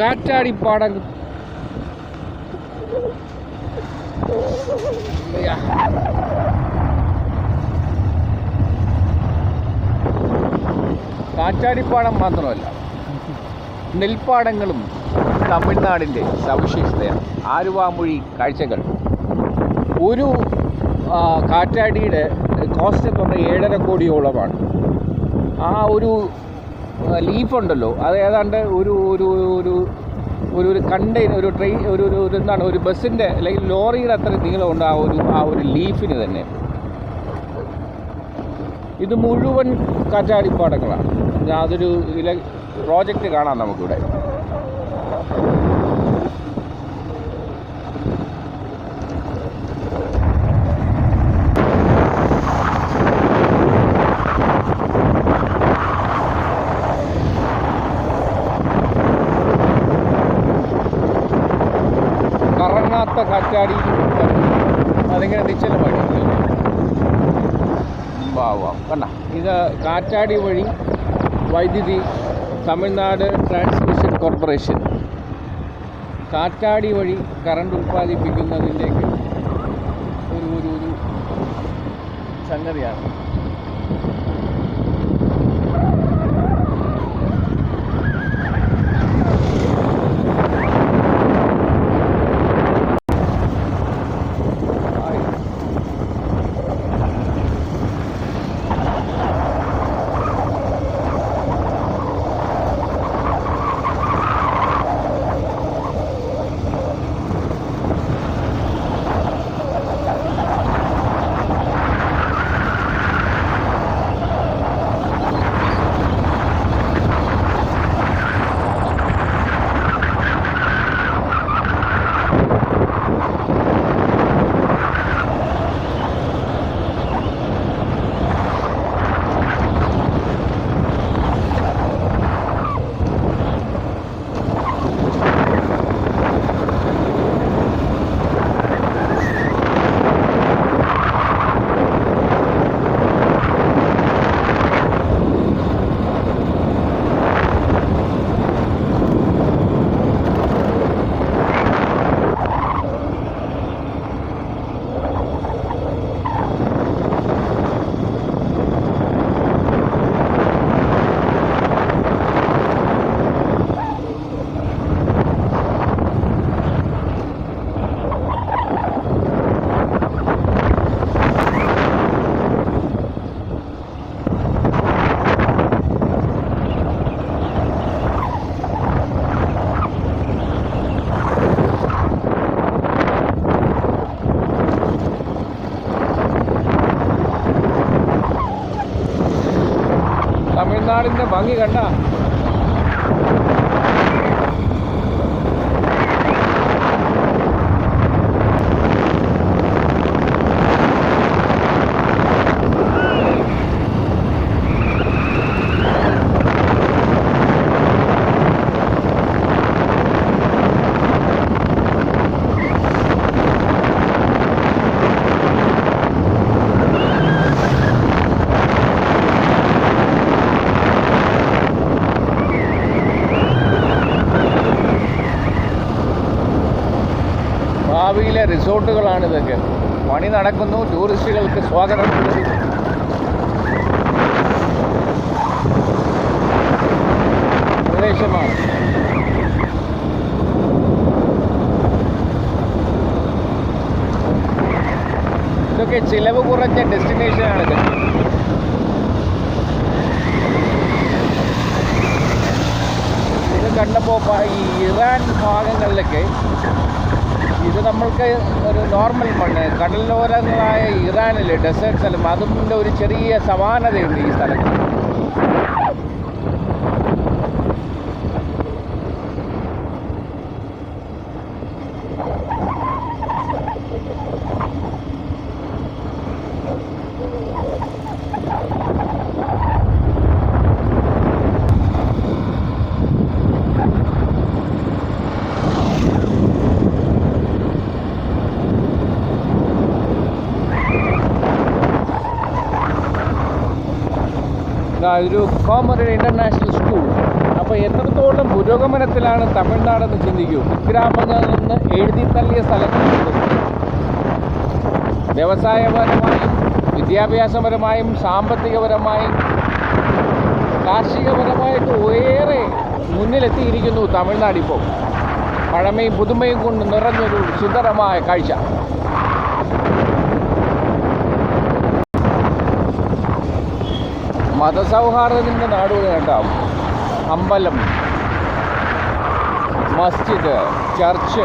കാറ്റാടിപ്പാടം. പാടങ്ങ് കാറ്റാടിപ്പാടം മാത്രമല്ല നെൽപ്പാടങ്ങളും തമിഴ്നാടിന്റെ സവിശേഷതയാണ്. ആരുവാമൊഴി കാഴ്ചകൾ. ഒരു കാറ്റാടിയുടെ കോസ്റ്റ് എന്ന് പറഞ്ഞാൽ ഏഴര കോടിയോളമാണ്. ആ ഒരു ലീഫ് ഉണ്ടല്ലോ അത് ഏതാണ്ട് ഒരു ഒരു ഒരു ഒരു ഒരു കണ്ടെയ്നർ ഒരു ട്രെയിൻ ഒരു ഒരു ഒരു എന്താണ് ഒരു ബസ്സിന്റെ അല്ലെങ്കിൽ ലോറിയുടെ അത്ര നീളമുണ്ട് ആ ഒരു ആ ഒരു ലീഫിന് തന്നെ. ഇത് മുഴുവൻ കാറ്റാടിപ്പാടങ്ങളാണ്. അതൊരു ഇല പ്രോജക്റ്റ് കാണാം നമുക്കിവിടെ കറങ്ങാത്ത കാറ്റാടി അതിങ്ങനെ നിശ്ചലമായി വാ കണ്ട. ഇത് കാറ്റാടി വഴി വൈദ്യുതി തമിഴ്നാട് ട്രാൻസ്മിഷൻ കോർപ്പറേഷൻ. കാറ്റാടി വഴി കറണ്ട് ഉൽപ്പാദിപ്പിക്കുന്നതിന്റെയൊക്കെ ഒരു ഒരു ഒരു സംഗതിയാണ്. തമിഴ്നാടിന്റെ ഭംഗി കണ്ട ഭാവിയിലെ റിസോർട്ടുകളാണ് ഇതൊക്കെ. പണി നടക്കുന്നു ടൂറിസ്റ്റുകൾക്ക് സ്വാഗതം. പ്രദേശമാണ്. ഇതൊക്കെ ചിലവ് കുറഞ്ഞ ഡെസ്റ്റിനേഷനാണിത് ഇത്. കണ്ടപ്പോൾ ഈ ഇറാൻ ഭാഗങ്ങളിലൊക്കെ ഇത് നമ്മൾക്ക് ഒരു നോർമൽ മണ്ണ്. കടലോരങ്ങളായ ഇറാനിൽ ഡെസേർട്ട് സ്ഥലം അതിന്റെ ഒരു ചെറിയ സമാനതയുണ്ട് ഈ സ്ഥലത്ത്. ഒരു കോമറേഡ് ഇന്റർനാഷണൽ സ്കൂൾ അപ്പോൾ എത്രത്തോളം പുരോഗമനത്തിലാണ് തമിഴ്നാടെന്ന് ചിന്തിക്കൂ. കുഗ്രാമങ്ങളിൽ നിന്ന് എഴുതി തള്ളിയ സ്ഥലങ്ങളുണ്ട്. വ്യവസായപരമായും വിദ്യാഭ്യാസപരമായും സാമ്പത്തികപരമായും കാർഷികപരമായിട്ട് ഏറെ മുന്നിലെത്തിയിരിക്കുന്നു തമിഴ്നാട് ഇപ്പോൾ. പഴമയും പുതുമയും കൊണ്ട് നിറഞ്ഞൊരു സുന്ദരമായ കാഴ്ച. മതസൗഹാർദ്ദത്തിന്റെ നാട് കേട്ടോ അമ്പലം മസ്ജിദ് ചർച്ച്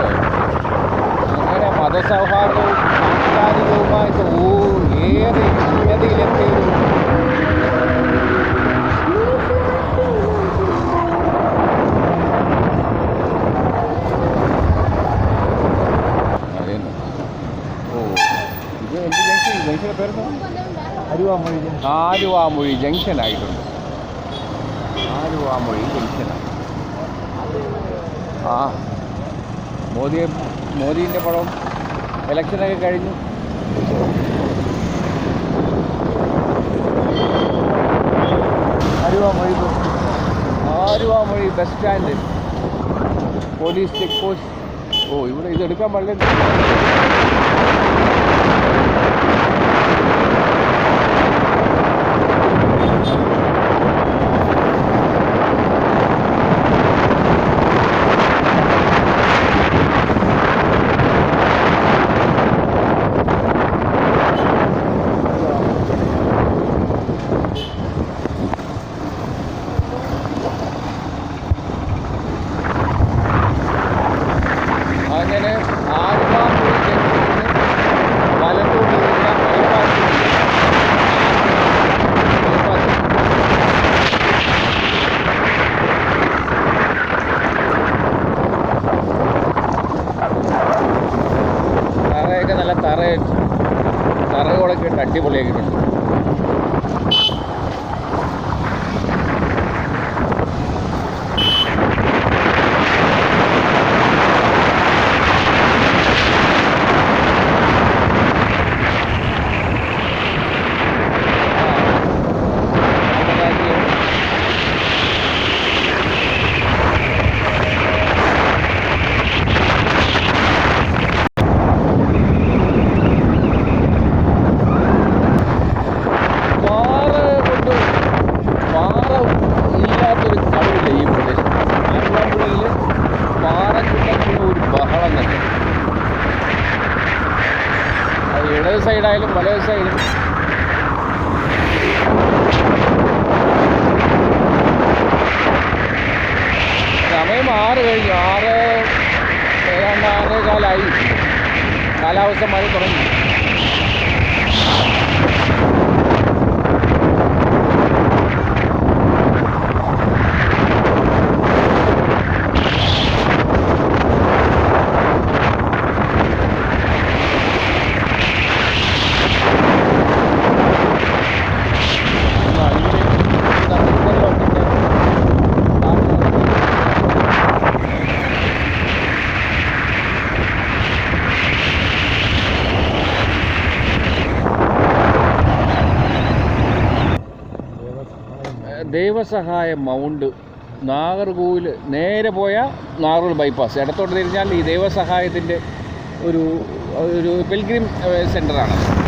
അങ്ങനെ മതസൗഹാർദ്ദവും സാംസ്കാരികവുമായിട്ട് ഓ ഏറെ ഉന്നതിയിലെത്തിയൊരു. ഓ ഇത് എന്ത് ജംഗ്ഷൻ? ജംഗ്ഷന്റെ പേരെന്താ? ആലുവാമൊഴി ജംഗ്ഷൻ. ആയിട്ടുണ്ട് ആലുവാമൊഴി ജംഗ്ഷൻ ആ മോദിയെ മോദീന്റെ പടം ഇലക്ഷനൊക്കെ കഴിഞ്ഞു. Aluvamozhi Aluvamozhi bus stand. Police check post. ഓ ഇവിടെ ഇതെടുക്കാൻ പാടില്ല സൈഡായാലും വലത് സൈഡും. സമയം ആറ് കഴിഞ്ഞു. ആറ് ഏതാണ്ട് ആറേ കാലായി കാലാവസ്ഥ മഴ തുടങ്ങി. ദൈവസഹായ മൗണ്ട് നാഗർകോവിൽ നേരെ പോയ നാഗർകോവിൽ ബൈപ്പാസ് ഇടത്തോട്ട് തിരിഞ്ഞാൽ ഈ ദൈവസഹായത്തിന്റെ ഒരു ഒരു പിൽഗ്രിം സെന്ററാണ്